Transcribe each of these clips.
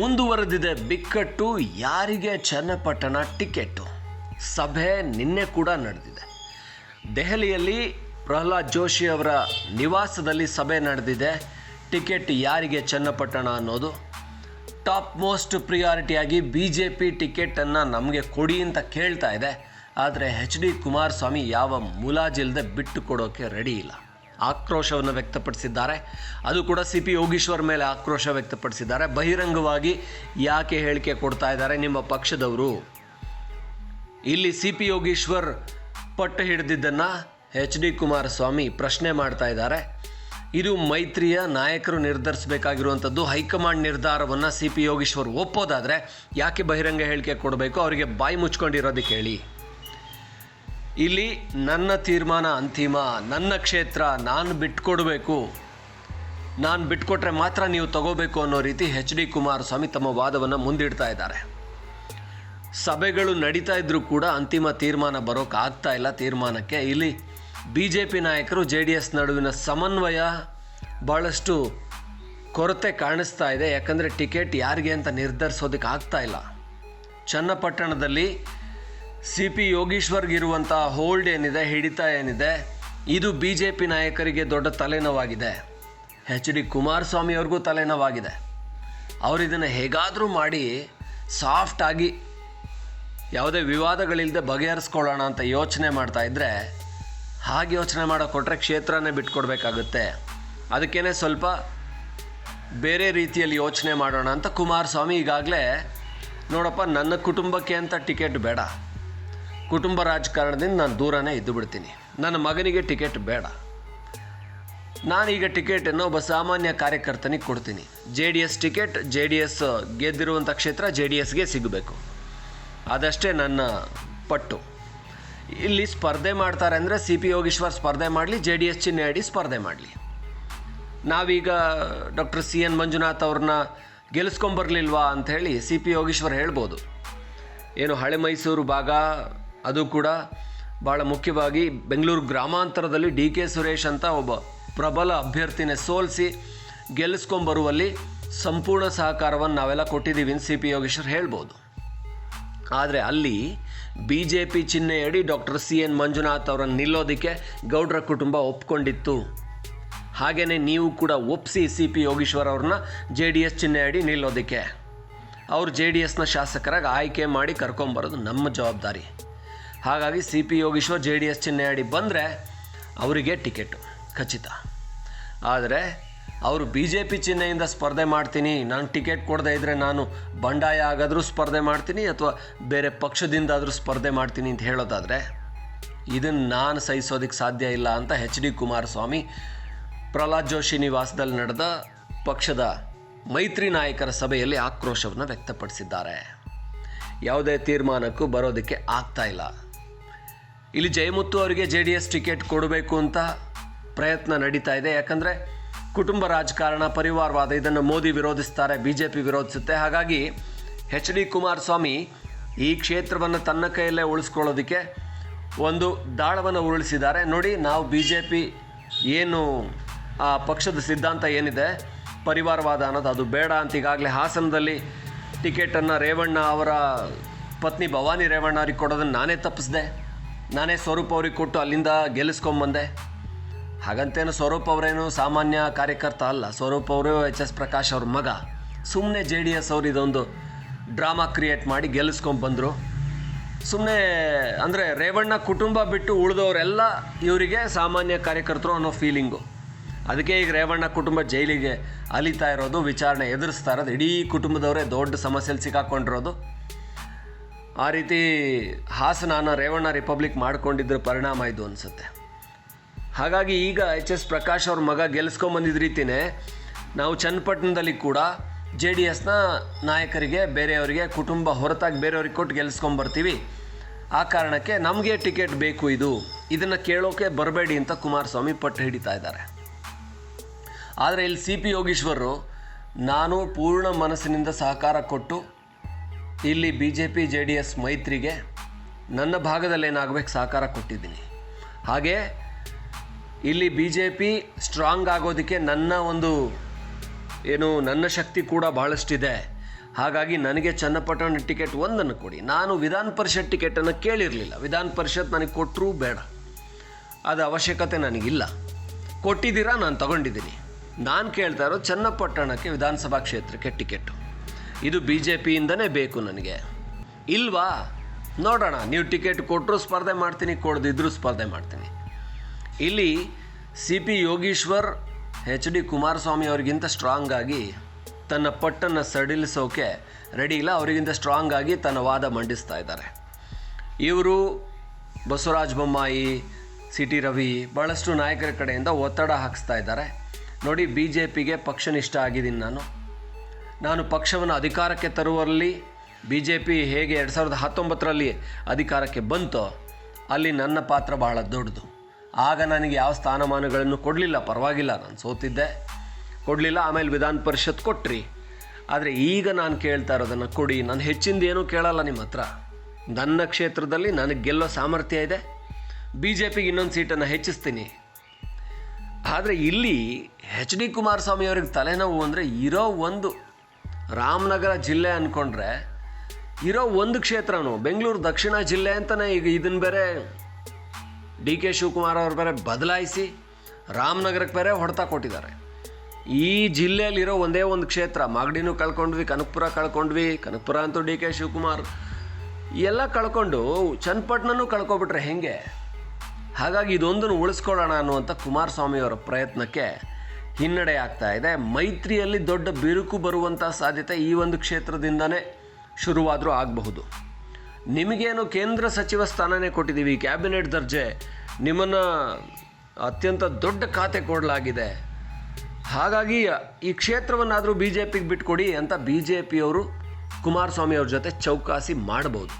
ಮುಂದುವರೆದಿದೆ ಬಿಕ್ಕಟ್ಟು, ಯಾರಿಗೆ ಚನ್ನಪಟ್ಟಣ ಟಿಕೆಟ್ಟು ಸಭೆ ನಿನ್ನೆ ಕೂಡ ನಡೆದಿದೆ. ದೆಹಲಿಯಲ್ಲಿ ಪ್ರಹ್ಲಾದ್ ಜೋಶಿ ಅವರ ನಿವಾಸದಲ್ಲಿ ಸಭೆ ನಡೆದಿದೆ. ಟಿಕೆಟ್ ಯಾರಿಗೆ ಚನ್ನಪಟ್ಟಣ ಅನ್ನೋದು. ಟಾಪ್ ಮೋಸ್ಟ್ ಪ್ರಿಯಾರಿಟಿಯಾಗಿ ಬಿ ಜೆ ಪಿ ಟಿಕೆಟನ್ನು ನಮಗೆ ಕೊಡಿ ಅಂತ ಕೇಳ್ತಾ ಇದೆ. ಆದರೆ ಎಚ್ ಡಿ ಕುಮಾರಸ್ವಾಮಿ ಯಾವ ಮುಲಾಜಿಲ್ಲದೆ ಬಿಟ್ಟು ಕೊಡೋಕ್ಕೆ ರೆಡಿ ಇಲ್ಲ. ಆಕ್ರೋಶವನ್ನು ವ್ಯಕ್ತಪಡಿಸಿದ್ದಾರೆ. ಅದು ಕೂಡ ಸಿ ಪಿ ಯೋಗೀಶ್ವರ್ ಮೇಲೆ ಆಕ್ರೋಶ ವ್ಯಕ್ತಪಡಿಸಿದ್ದಾರೆ. ಬಹಿರಂಗವಾಗಿ ಯಾಕೆ ಹೇಳಿಕೆ ಕೊಡ್ತಾ ಇದ್ದಾರೆ ನಿಮ್ಮ ಪಕ್ಷದವರು? ಇಲ್ಲಿ ಸಿ ಪಿ ಯೋಗೀಶ್ವರ್ ಪಟ್ಟು ಹಿಡಿದಿದ್ದನ್ನು ಎಚ್ ಡಿ ಕುಮಾರಸ್ವಾಮಿ ಪ್ರಶ್ನೆ ಮಾಡ್ತಾ ಇದ್ದಾರೆ. ಇದು ಮೈತ್ರಿಯ ನಾಯಕರು ನಿರ್ಧರಿಸಬೇಕಾಗಿರುವಂಥದ್ದು ಹೈಕಮಾಂಡ್ ನಿರ್ಧಾರವನ್ನು ಸಿ ಪಿ ಯೋಗೀಶ್ವರ್ ಒಪ್ಪೋದಾದರೆ ಯಾಕೆ ಬಹಿರಂಗ ಹೇಳಿಕೆ ಕೊಡಬೇಕು? ಅವರಿಗೆ ಬಾಯಿ ಮುಚ್ಕೊಂಡಿರೋದಕ್ಕೆ ಹೇಳಿ ಇಲ್ಲಿ ನನ್ನ ತೀರ್ಮಾನ ಅಂತಿಮ, ನನ್ನ ಕ್ಷೇತ್ರ ನಾನು ಬಿಟ್ಕೊಡಬೇಕು. ನಾನು ಬಿಟ್ಕೊಟ್ರೆ ಮಾತ್ರ ನೀವು ತಗೋಬೇಕು ಅನ್ನೋ ರೀತಿ ಹೆಚ್ ಡಿ ಕುಮಾರಸ್ವಾಮಿ ತಮ್ಮ ವಾದವನ್ನು ಮುಂದಿಡ್ತಾ ಇದ್ದಾರೆ. ಸಭೆಗಳು ನಡೀತಾ ಇದ್ರೂ ಕೂಡ ಅಂತಿಮ ತೀರ್ಮಾನ ಬರೋಕೆ ಆಗ್ತಾ ಇಲ್ಲ ತೀರ್ಮಾನಕ್ಕೆ. ಇಲ್ಲಿ ಬಿ ಜೆ ಪಿ ನಾಯಕರು ಜೆ ಡಿ ಎಸ್ ನಡುವಿನ ಸಮನ್ವಯ ಭಾಳಷ್ಟು ಕೊರತೆ ಕಾಣಿಸ್ತಾ ಇದೆ. ಯಾಕಂದರೆ ಟಿಕೆಟ್ ಯಾರಿಗೆ ಅಂತ ನಿರ್ಧರಿಸೋದಕ್ಕೆ ಆಗ್ತಾ ಇಲ್ಲ. ಚನ್ನಪಟ್ಟಣದಲ್ಲಿ ಸಿ ಪಿ ಯೋಗೀಶ್ವರ್ಗಿರುವಂಥ ಹೋಲ್ಡ್ ಏನಿದೆ, ಹಿಡಿತ ಏನಿದೆ, ಇದು ಬಿ ಜೆ ಪಿ ನಾಯಕರಿಗೆ ದೊಡ್ಡ ತಲೆನೋವಾಗಿದೆ. ಎಚ್ ಡಿ ಕುಮಾರಸ್ವಾಮಿ ಅವ್ರಿಗೂ ತಲೆನೋವಾಗಿದೆ. ಅವರು ಇದನ್ನು ಹೇಗಾದರೂ ಮಾಡಿ ಸಾಫ್ಟಾಗಿ ಯಾವುದೇ ವಿವಾದಗಳಿಲ್ಲದೆ ಬಗೆಹರಿಸ್ಕೊಳ್ಳೋಣ ಅಂತ ಯೋಚನೆ ಮಾಡ್ತಾ ಇದ್ದರೆ ಹಾಗೆ ಯೋಚನೆ ಮಾಡೋ ಕೊಟ್ಟರೆ ಕ್ಷೇತ್ರನೇ ಬಿಟ್ಕೊಡ್ಬೇಕಾಗುತ್ತೆ. ಅದಕ್ಕೇ ಸ್ವಲ್ಪ ಬೇರೆ ರೀತಿಯಲ್ಲಿ ಯೋಚನೆ ಮಾಡೋಣ ಅಂತ ಕುಮಾರಸ್ವಾಮಿ ಈಗಾಗಲೇ, ನೋಡಪ್ಪ, ನನ್ನ ಕುಟುಂಬಕ್ಕೆ ಅಂತ ಟಿಕೆಟ್ ಬೇಡ. ಕುಟುಂಬ ರಾಜಕಾರಣದಿಂದ ನಾನು ದೂರನೇ ಇದ್ದು ಬಿಡ್ತೀನಿ. ನನ್ನ ಮಗನಿಗೆ ಟಿಕೆಟ್ ಬೇಡ. ನಾನೀಗ ಟಿಕೆಟನ್ನು ಒಬ್ಬ ಸಾಮಾನ್ಯ ಕಾರ್ಯಕರ್ತನಿಗೆ ಕೊಡ್ತೀನಿ. J D S ticket, J D S ಗೆದ್ದಿರುವಂಥ ಕ್ಷೇತ್ರ ಜೆ ಡಿ ಎಸ್ಗೆ ಸಿಗಬೇಕು. ಅದಷ್ಟೇ ನನ್ನ ಪಟ್ಟು. ಇಲ್ಲಿ ಸ್ಪರ್ಧೆ ಮಾಡ್ತಾರೆ ಅಂದರೆ ಸಿ ಪಿ ಯೋಗೀಶ್ವರ್ ಸ್ಪರ್ಧೆ ಮಾಡಲಿ, ಜೆ ಡಿ ಎಸ್ ಚಿಹ್ನೆ ಅಡಿ ಸ್ಪರ್ಧೆ ಮಾಡಲಿ. ನಾವೀಗ ಡಾಕ್ಟರ್ ಸಿ ಎನ್ ಮಂಜುನಾಥ್ ಅವ್ರನ್ನ ಗೆಲ್ಲಿಸ್ಕೊಂಬರ್ಲಿಲ್ವಾ ಅಂಥೇಳಿ ಸಿ ಪಿ ಯೋಗೀಶ್ವರ್ ಹೇಳ್ಬೋದು. ಏನು ಹಳೆ ಮೈಸೂರು ಭಾಗ ಅದು ಕೂಡ ಭಾಳ ಮುಖ್ಯವಾಗಿ ಬೆಂಗಳೂರು ಗ್ರಾಮಾಂತರದಲ್ಲಿ ಡಿ ಕೆ ಸುರೇಶ್ ಅಂತ ಒಬ್ಬ ಪ್ರಬಲ ಅಭ್ಯರ್ಥಿನೇ ಸೋಲಿಸಿ ಗೆಲ್ಲಿಸ್ಕೊಂಬರುವಲ್ಲಿ ಸಂಪೂರ್ಣ ಸಹಕಾರವನ್ನು ನಾವೆಲ್ಲ ಕೊಟ್ಟಿದ್ದೀವಿ ಸಿ ಪಿ ಯೋಗೇಶ್ವರ್ ಹೇಳ್ಬೋದು. ಆದರೆ ಅಲ್ಲಿ ಬಿ ಜೆ ಪಿ ಚಿಹ್ನೆಯಡಿ ಡಾಕ್ಟರ್ ಸಿ ಎನ್ ಮಂಜುನಾಥ್ ಅವರನ್ನು ನಿಲ್ಲೋದಕ್ಕೆ ಗೌಡ್ರ ಕುಟುಂಬ ಒಪ್ಕೊಂಡಿತ್ತು. ಹಾಗೆಯೇ ನೀವು ಕೂಡ ಒಪ್ಪಿಸಿ ಸಿ ಪಿ ಯೋಗೀಶ್ವರ್ ಅವ್ರನ್ನ ಜೆ ಡಿ ಎಸ್ ಚಿಹ್ನೆಯಡಿ ನಿಲ್ಲೋದಕ್ಕೆ. ಅವರು ಜೆ ಡಿ ಎಸ್ನ ಶಾಸಕರಾಗಿ ಆಯ್ಕೆ ಮಾಡಿ ಕರ್ಕೊಂಬರೋದು ನಮ್ಮ ಜವಾಬ್ದಾರಿ. ಹಾಗಾಗಿ C P Yogeshwar J D S ಚಿಹ್ನೆಯಡಿ ಬಂದರೆ ಅವರಿಗೆ ಟಿಕೆಟು, ಖಚಿತ. ಆದರೆ ಅವರು ಬಿ ಜೆ ಪಿ ಚಿಹ್ನೆಯಿಂದ ಸ್ಪರ್ಧೆ ಮಾಡ್ತೀನಿ, ನಾನು ಟಿಕೆಟ್ ಕೊಡದೇ ಇದ್ದರೆ ನಾನು ಬಂಡಾಯ ಆಗಾದರೂ ಸ್ಪರ್ಧೆ ಮಾಡ್ತೀನಿ ಅಥವಾ ಬೇರೆ ಪಕ್ಷದಿಂದಾದರೂ ಸ್ಪರ್ಧೆ ಮಾಡ್ತೀನಿ ಅಂತ ಹೇಳೋದಾದರೆ ಇದನ್ನು ನಾನು ಸಹಿಸೋದಕ್ಕೆ ಸಾಧ್ಯ ಇಲ್ಲ ಅಂತ ಎಚ್ ಡಿ ಕುಮಾರಸ್ವಾಮಿ, ಪ್ರಹ್ಲಾದ್ ಜೋಶಿ ನಿವಾಸದಲ್ಲಿ ನಡೆದ ಪಕ್ಷದ ಮೈತ್ರಿ ನಾಯಕರ ಸಭೆಯಲ್ಲಿ ಆಕ್ರೋಶವನ್ನು ವ್ಯಕ್ತಪಡಿಸಿದ್ದಾರೆ. ಯಾವುದೇ ತೀರ್ಮಾನಕ್ಕೂ ಬರೋದಕ್ಕೆ ಆಗ್ತಾ ಇಲ್ಲ. ಇಲ್ಲಿ ಜಯಮುತ್ತು ಅವರಿಗೆ ಜೆ ಡಿ ಎಸ್ ಟಿಕೆಟ್ ಕೊಡಬೇಕು ಅಂತ ಪ್ರಯತ್ನ ನಡೀತಾ ಇದೆ. ಯಾಕಂದರೆ ಕುಟುಂಬ ರಾಜಕಾರಣ, ಪರಿವಾರವಾದ ಇದನ್ನು ಮೋದಿ ವಿರೋಧಿಸ್ತಾರೆ ಬಿ ಜೆ ಪಿ ವಿರೋಧಿಸುತ್ತೆ. ಹಾಗಾಗಿ ಎಚ್ ಡಿ ಕುಮಾರಸ್ವಾಮಿ ಈ ಕ್ಷೇತ್ರವನ್ನು ತನ್ನ ಕೈಯಲ್ಲೇ ಉಳಿಸ್ಕೊಳ್ಳೋದಕ್ಕೆ ಒಂದು ದಾಳವನ್ನು ಉರುಳಿಸಿದ್ದಾರೆ. ನೋಡಿ, ನಾವು ಬಿ ಜೆ ಪಿ ಏನು, ಆ ಪಕ್ಷದ ಸಿದ್ಧಾಂತ ಏನಿದೆ? ಪರಿವಾರವಾದ ಅನ್ನೋದು ಅದು ಬೇಡ ಅಂತ ಈಗಾಗಲೇ ಹಾಸನದಲ್ಲಿ ಟಿಕೆಟನ್ನು ರೇವಣ್ಣ ಅವರ ಪತ್ನಿ ಭವಾನಿ ರೇವಣ್ಣ ಅವ್ರಿಗೆ ಕೊಡೋದನ್ನು ನಾನೇ ತಪ್ಪಿಸ್ದೆ. ನಾನೇ ಸ್ವರೂಪ್ ಅವ್ರಿಗೆ ಕೊಟ್ಟು ಅಲ್ಲಿಂದ ಗೆಲ್ಲಿಸ್ಕೊಂಬಂದೆ. ಹಾಗಂತೇನು ಸ್ವರೂಪ್ ಅವರೇನು ಸಾಮಾನ್ಯ ಕಾರ್ಯಕರ್ತ ಅಲ್ಲ. ಸ್ವರೂಪ್ ಅವರು ಎಚ್ ಎಸ್ ಪ್ರಕಾಶ್ ಅವ್ರ ಮಗ. ಸುಮ್ಮನೆ ಜೆ ಡಿ ಎಸ್ ಅವರು ಇದೊಂದು ಡ್ರಾಮಾ ಕ್ರಿಯೇಟ್ ಮಾಡಿ ಗೆಲ್ಲಿಸ್ಕೊಂಬಂದರು. ಸುಮ್ಮನೆ ಅಂದರೆ ರೇವಣ್ಣ ಕುಟುಂಬ ಬಿಟ್ಟು ಉಳಿದವರೆಲ್ಲ ಇವರಿಗೆ ಸಾಮಾನ್ಯ ಕಾರ್ಯಕರ್ತರು ಅನ್ನೋ ಫೀಲಿಂಗು ಅದಕ್ಕೆ ಈಗ ರೇವಣ್ಣ ಕುಟುಂಬ ಜೈಲಿಗೆ ಅಲಿತಾ ಇರೋದು, ವಿಚಾರಣೆ ಎದುರಿಸ್ತಾ ಇರೋದು. ಇಡೀ ಕುಟುಂಬದವರೇ ದೊಡ್ಡ ಸಮಸ್ಯೆಯಲ್ಲಿ ಸಿಕ್ಕಾಕೊಂಡಿರೋದು. ಆ ರೀತಿ ಹಾಸನಾನ ರೇವಣ್ಣ ರಿಪಬ್ಲಿಕ್ ಮಾಡ್ಕೊಂಡಿದ್ರ ಪರಿಣಾಮ ಇದು ಅನಿಸುತ್ತೆ. ಹಾಗಾಗಿ ಈಗ ಎಚ್ ಎಸ್ ಪ್ರಕಾಶ್ ಅವ್ರ ಮಗ ಗೆಲ್ಸ್ಕೊಂಬಂದಿದ್ದ ರೀತಿಯೇ ನಾವು ಚನ್ನಪಟ್ಟಣದಲ್ಲಿ ಕೂಡ ಜೆ ಡಿ ಎಸ್ನ ನಾಯಕರಿಗೆ, ಬೇರೆಯವರಿಗೆ, ಕುಟುಂಬ ಹೊರತಾಗಿ ಬೇರೆಯವ್ರಿಗೆ ಕೊಟ್ಟು ಗೆಲ್ಲಿಸ್ಕೊಂಬರ್ತೀವಿ ಆ ಕಾರಣಕ್ಕೆ ನಮಗೆ ಟಿಕೆಟ್ ಬೇಕು ಇದು. ಇದನ್ನು ಕೇಳೋಕೆ ಬರಬೇಡಿ ಅಂತ ಕುಮಾರಸ್ವಾಮಿ ಪಟ್ಟು ಹಿಡಿತಾ ಇದ್ದಾರೆ. ಆದರೆ ಇಲ್ಲಿ ಸಿ ಪಿ ಯೋಗೀಶ್ವರರು ನಾನು ಪೂರ್ಣ ಮನಸ್ಸಿನಿಂದ ಸಹಕಾರ ಕೊಟ್ಟು ಇಲ್ಲಿ B J P J D S ಮೈತ್ರಿಗೆ ನನ್ನ ಭಾಗದಲ್ಲಿ ಏನಾಗಬೇಕು ಸಹಕಾರ ಕೊಟ್ಟಿದ್ದೀನಿ. ಹಾಗೆ ಇಲ್ಲಿ ಬಿ ಜೆ ಪಿ ಸ್ಟ್ರಾಂಗ್ ಆಗೋದಕ್ಕೆ ನನ್ನ ಒಂದು ಏನು ನನ್ನ ಶಕ್ತಿ ಕೂಡ ಬಹಳಷ್ಟಿದೆ. ಹಾಗಾಗಿ ನನಗೆ ಚನ್ನಪಟ್ಟಣ ಟಿಕೆಟ್ ಒಂದನ್ನು ಕೊಡಿ. ನಾನು ವಿಧಾನ ಪರಿಷತ್ ಟಿಕೆಟನ್ನು ಕೇಳಿರಲಿಲ್ಲ. ವಿಧಾನ ಪರಿಷತ್ ನನಗೆ ಕೊಟ್ಟರೂ ಬೇಡ. ಅದು ಅವಶ್ಯಕತೆ ನನಗಿಲ್ಲ. ಕೊಟ್ಟಿದ್ದೀರಾ? ನಾನು ತಗೊಂಡಿದ್ದೀನಿ. ನಾನು ಕೇಳ್ತಾ ಇರೋ ಚನ್ನಪಟ್ಟಣಕ್ಕೆ ವಿಧಾನಸಭಾ ಕ್ಷೇತ್ರಕ್ಕೆ ಟಿಕೆಟು. ಇದು ಬಿ ಜೆ ಪಿಯಿಂದನೇ ಬೇಕು ನನಗೆ. ಇಲ್ವಾ? ನೋಡೋಣ. ನೀವು ಟಿಕೆಟ್ ಕೊಟ್ಟರು ಸ್ಪರ್ಧೆ ಮಾಡ್ತೀನಿ ಕೊಡದಿದ್ದರೂ ಸ್ಪರ್ಧೆ ಮಾಡ್ತೀನಿ. ಇಲ್ಲಿ C P Yogeshwar, H D Kumaraswamy ಅವರಿಗಿಂತ ಸ್ಟ್ರಾಂಗ್ ಆಗಿ ತನ್ನ ಪಟ್ಟನ್ನು ಸಡಿಲಿಸೋಕೆ ರೆಡಿ ಇಲ್ಲ. ಅವರಿಗಿಂತ ಸ್ಟ್ರಾಂಗ್ ಆಗಿ ತನ್ನ ವಾದ ಮಂಡಿಸ್ತಾ ಇದ್ದಾರೆ. ಇವರು ಬಸವರಾಜ ಬೊಮ್ಮಾಯಿ ಸಿ ಟಿ ರವಿ ಭಾಳಷ್ಟು ನಾಯಕರ ಕಡೆಯಿಂದ ಒತ್ತಡ ಹಾಕಿಸ್ತಾ ಇದ್ದಾರೆ. ನೋಡಿ ಬಿ ಜೆ ಪಿಗೆ ಪಕ್ಷನಿಷ್ಠ ಆಗಿದ್ದೀನಿ ನಾನು. ನಾನು ಪಕ್ಷವನ್ನು ಅಧಿಕಾರಕ್ಕೆ ತರುವಲ್ಲಿ ಬಿ ಜೆ ಪಿ ಹೇಗೆ ಎರಡು ಸಾವಿರದ ಹತ್ತೊಂಬತ್ತರಲ್ಲಿ ಅಧಿಕಾರಕ್ಕೆ ಬಂತೋ ಅಲ್ಲಿ ನನ್ನ ಪಾತ್ರ ಬಹಳ ದೊಡ್ಡದು. ಆಗ ನನಗೆ ಯಾವ ಸ್ಥಾನಮಾನಗಳನ್ನು ಕೊಡಲಿಲ್ಲ, ಪರವಾಗಿಲ್ಲ, ನಾನು ಸೋತಿದ್ದೆ. ಕೊಡಲಿಲ್ಲ, ಆಮೇಲೆ ವಿಧಾನ ಪರಿಷತ್ ಕೊಟ್ಟ್ರಿ ಆದರೆ ಈಗ ನಾನು ಕೇಳ್ತಾ ಇರೋದನ್ನು ಕೊಡಿ, ನಾನು ಹೆಚ್ಚಿಂದ ಏನೂ ಕೇಳಲ್ಲ ನಿಮ್ಮ ಹತ್ರ. ನನ್ನ ಕ್ಷೇತ್ರದಲ್ಲಿ ನನಗೆ ಗೆಲ್ಲೋ ಸಾಮರ್ಥ್ಯ ಇದೆ ಬಿ ಜೆ ಪಿಗೆ ಇನ್ನೊಂದು ಸೀಟನ್ನು ಹೆಚ್ಚಿಸ್ತೀನಿ. ಆದರೆ ಇಲ್ಲಿ ಎಚ್ ಡಿ ಕುಮಾರಸ್ವಾಮಿ ಅವ್ರಿಗೆ ತಲೆನೋವು ಅಂದರೆ ಇರೋ ಒಂದು ರಾಮನಗರ ಜಿಲ್ಲೆ ಅಂದ್ಕೊಂಡ್ರೆ ಇರೋ ಒಂದು ಕ್ಷೇತ್ರನು ಬೆಂಗಳೂರು ದಕ್ಷಿಣ ಜಿಲ್ಲೆ ಅಂತಲೇ ಈಗ ಇದನ್ನು ಬೇರೆ ಡಿ ಕೆ ಶಿವಕುಮಾರ್ ಅವ್ರು ಬೇರೆ ಬದಲಾಯಿಸಿ ರಾಮನಗರಕ್ಕೆ ಬೇರೆ ಹೊಡೆತ ಕೊಟ್ಟಿದ್ದಾರೆ. ಈ ಜಿಲ್ಲೆಯಲ್ಲಿರೋ ಒಂದೇ ಒಂದು ಕ್ಷೇತ್ರ, ಮಾಗಡಿನೂ ಕಳ್ಕೊಂಡ್ವಿ, ಕನಕಪುರ ಕಳ್ಕೊಂಡ್ವಿ, ಕನಕಪುರ ಅಂತೂ ಡಿ ಕೆ ಶಿವಕುಮಾರ್. ಎಲ್ಲ ಕಳ್ಕೊಂಡು ಚನ್ನಪಟ್ಟಣನೂ ಕಳ್ಕೊಬಿಟ್ರೆ ಹೆಂಗೆ? ಹಾಗಾಗಿ ಇದೊಂದನ್ನು ಉಳಿಸ್ಕೊಳ್ಳೋಣ ಅನ್ನುವಂಥ ಕುಮಾರಸ್ವಾಮಿಯವರ ಪ್ರಯತ್ನಕ್ಕೆ ಹಿನ್ನಡೆ ಆಗ್ತಾ ಇದೆ. ಮೈತ್ರಿಯಲ್ಲಿ ದೊಡ್ಡ ಬಿರುಕು ಬರುವಂಥ ಸಾಧ್ಯತೆ ಈ ಒಂದು ಕ್ಷೇತ್ರದಿಂದನೇ ಶುರುವಾದರೂ ಆಗಬಹುದು. ನಿಮಗೇನು ಕೇಂದ್ರ ಸಚಿವ ಸ್ಥಾನನೇ ಕೊಟ್ಟಿದ್ದೀವಿ? ಕ್ಯಾಬಿನೆಟ್ ದರ್ಜೆ ನಿಮ್ಮನ್ನು ಅತ್ಯಂತ ದೊಡ್ಡ ಖಾತೆ ಕೊಡಲಾಗಿದೆ. ಹಾಗಾಗಿ ಈ ಕ್ಷೇತ್ರವನ್ನಾದರೂ ಬಿ ಜೆ ಪಿಗೆ ಬಿಟ್ಕೊಡಿ ಅಂತ ಬಿ ಜೆ ಪಿಯವರು ಕುಮಾರಸ್ವಾಮಿ ಅವ್ರ ಜೊತೆ ಚೌಕಾಸಿ ಮಾಡ್ಬೋದು.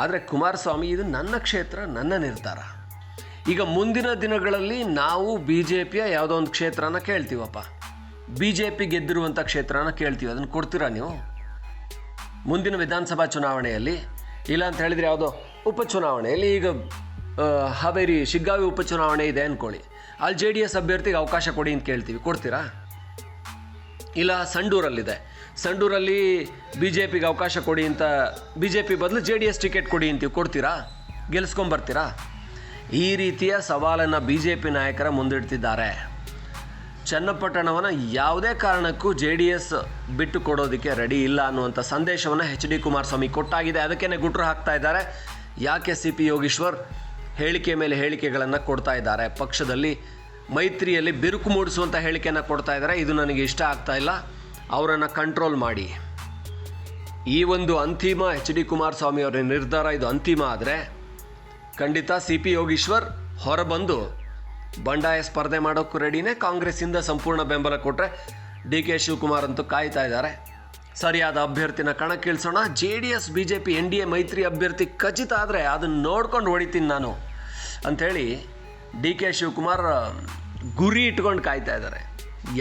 ಆದರೆ ಕುಮಾರಸ್ವಾಮಿ ಇದು ನನ್ನ ಕ್ಷೇತ್ರ, ನನ್ನ ನಿರ್ಧಾರ. ಈಗ ಮುಂದಿನ ದಿನಗಳಲ್ಲಿ ನಾವು ಬಿ ಜೆ ಪಿಯ ಯಾವುದೋ ಒಂದು ಕ್ಷೇತ್ರನ ಕೇಳ್ತೀವಪ್ಪ. ಬಿ ಜೆ ಪಿ ಗೆದ್ದಿರುವಂಥ ಕ್ಷೇತ್ರನ ಕೇಳ್ತೀವಿ. ಅದನ್ನು ಕೊಡ್ತೀರಾ ನೀವು? ಮುಂದಿನ ವಿಧಾನಸಭಾ ಚುನಾವಣೆಯಲ್ಲಿ, ಇಲ್ಲ ಅಂತ ಹೇಳಿದರೆ ಯಾವುದೋ ಉಪಚುನಾವಣೆಯಲ್ಲಿ, ಈಗ ಹಾವೇರಿ ಶಿಗ್ಗಾವಿ ಉಪಚುನಾವಣೆ ಇದೆ ಅಂದ್ಕೊಳ್ಳಿ ಅಲ್ಲಿ ಜೆ ಡಿ ಎಸ್ ಅಭ್ಯರ್ಥಿಗೆ ಅವಕಾಶ ಕೊಡಿ ಅಂತ ಕೇಳ್ತೀವಿ. ಕೊಡ್ತೀರಾ? ಇಲ್ಲ, ಸಂಡೂರಲ್ಲಿದೆ. ಸಂಡೂರಲ್ಲಿ ಬಿ ಜೆ ಪಿಗೆ ಅವಕಾಶ ಕೊಡಿ ಅಂತ ಬಿ ಜೆ ಪಿ ಬದಲು ಜೆ ಡಿ ಎಸ್ ಟಿಕೆಟ್ ಕೊಡಿ ಅಂತೀವಿ. ಕೊಡ್ತೀರಾ? ಗೆಲ್ಸ್ಕೊಂಬರ್ತೀರಾ? ಈ ರೀತಿಯ ಸವಾಲನ್ನು ಬಿ ಜೆ ಪಿ ನಾಯಕರ ಮುಂದಿಡ್ತಿದ್ದಾರೆ. ಚನ್ನಪಟ್ಟಣವನ್ನು ಯಾವುದೇ ಕಾರಣಕ್ಕೂ ಜೆ ಡಿ ಎಸ್ ಬಿಟ್ಟು ಕೊಡೋದಕ್ಕೆ ರೆಡಿ ಇಲ್ಲ ಅನ್ನುವಂಥ ಸಂದೇಶವನ್ನು ಎಚ್ ಡಿ ಕುಮಾರಸ್ವಾಮಿ ಕೊಟ್ಟಾಗಿದೆ. ಅದಕ್ಕೇ ಗುಟ್ರು ಹಾಕ್ತಾ ಇದ್ದಾರೆ. ಯಾಕೆ ಸಿ ಪಿ ಯೋಗೀಶ್ವರ್ ಹೇಳಿಕೆ ಮೇಲೆ ಹೇಳಿಕೆಗಳನ್ನು ಕೊಡ್ತಾ ಇದ್ದಾರೆ? ಪಕ್ಷದಲ್ಲಿ ಮೈತ್ರಿಯಲ್ಲಿ ಬಿರುಕು ಮೂಡಿಸುವಂಥ ಹೇಳಿಕೆಯನ್ನು ಕೊಡ್ತಾ ಇದ್ದಾರೆ. ಇದು ನನಗೆ ಇಷ್ಟ ಆಗ್ತಾ ಇಲ್ಲ. ಅವರನ್ನು ಕಂಟ್ರೋಲ್ ಮಾಡಿ. ಈ ಒಂದು ಅಂತಿಮ ಎಚ್ ಡಿ ಕುಮಾರಸ್ವಾಮಿ ಅವರ ನಿರ್ಧಾರ ಇದು ಅಂತಿಮ ಆದರೆ ಖಂಡಿತ ಸಿ ಪಿ ಯೋಗೀಶ್ವರ್ ಹೊರಬಂದು ಬಂಡಾಯ ಸ್ಪರ್ಧೆ ಮಾಡೋಕ್ಕೂ ರೆಡಿನೇ. ಕಾಂಗ್ರೆಸ್ಸಿಂದ ಸಂಪೂರ್ಣ ಬೆಂಬಲ ಕೊಟ್ಟರೆ ಡಿ ಕೆ ಶಿವಕುಮಾರ್ ಅಂತೂ ಕಾಯ್ತಾ ಇದ್ದಾರೆ. ಸರಿಯಾದ ಅಭ್ಯರ್ಥಿನ ಕಣಕ್ಕಿಳಿಸೋಣ J D S, B J P, N D A ಮೈತ್ರಿ ಅಭ್ಯರ್ಥಿ ಖಚಿತ ಆದರೆ ಅದನ್ನು ನೋಡ್ಕೊಂಡು ಹೊಡಿತೀನಿ ನಾನು ಅಂಥೇಳಿ ಡಿ ಕೆ ಶಿವಕುಮಾರ್ ಗುರಿ ಇಟ್ಕೊಂಡು ಕಾಯ್ತಾ ಇದ್ದಾರೆ.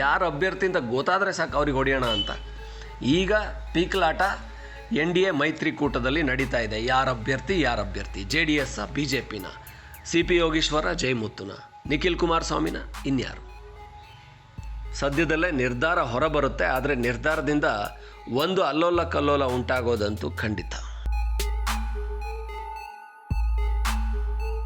ಯಾರು ಅಭ್ಯರ್ಥಿ ಅಂತ ಗೊತ್ತಾದರೆ ಸಾಕು ಅವ್ರಿಗೆ ಹೊಡೆಯೋಣ ಅಂತ. ಈಗ ಪೀಕ್ಲಾಟ ಎನ್ ಡಿ ಎ ಮೈತ್ರಿಕೂಟದಲ್ಲಿ ನಡೀತಾ ಇದೆ. ಯಾರ ಅಭ್ಯರ್ಥಿ ಯಾರ ಅಭ್ಯರ್ಥಿ? J D S B J ಪಿನ. ಸಿ ಪಿ ಯೋಗೀಶ್ವರ ಜಯಮುತ್ತುನ ನಿಖಿಲ್ ಕುಮಾರಸ್ವಾಮಿನ ಇನ್ಯಾರು? ಸದ್ಯದಲ್ಲೇ ನಿರ್ಧಾರ ಹೊರಬರುತ್ತೆ, ಆದರೆ ನಿರ್ಧಾರದಿಂದ ಒಂದು ಅಲ್ಲೋಲ ಕಲ್ಲೋಲ ಉಂಟಾಗೋದಂತೂ ಖಂಡಿತ.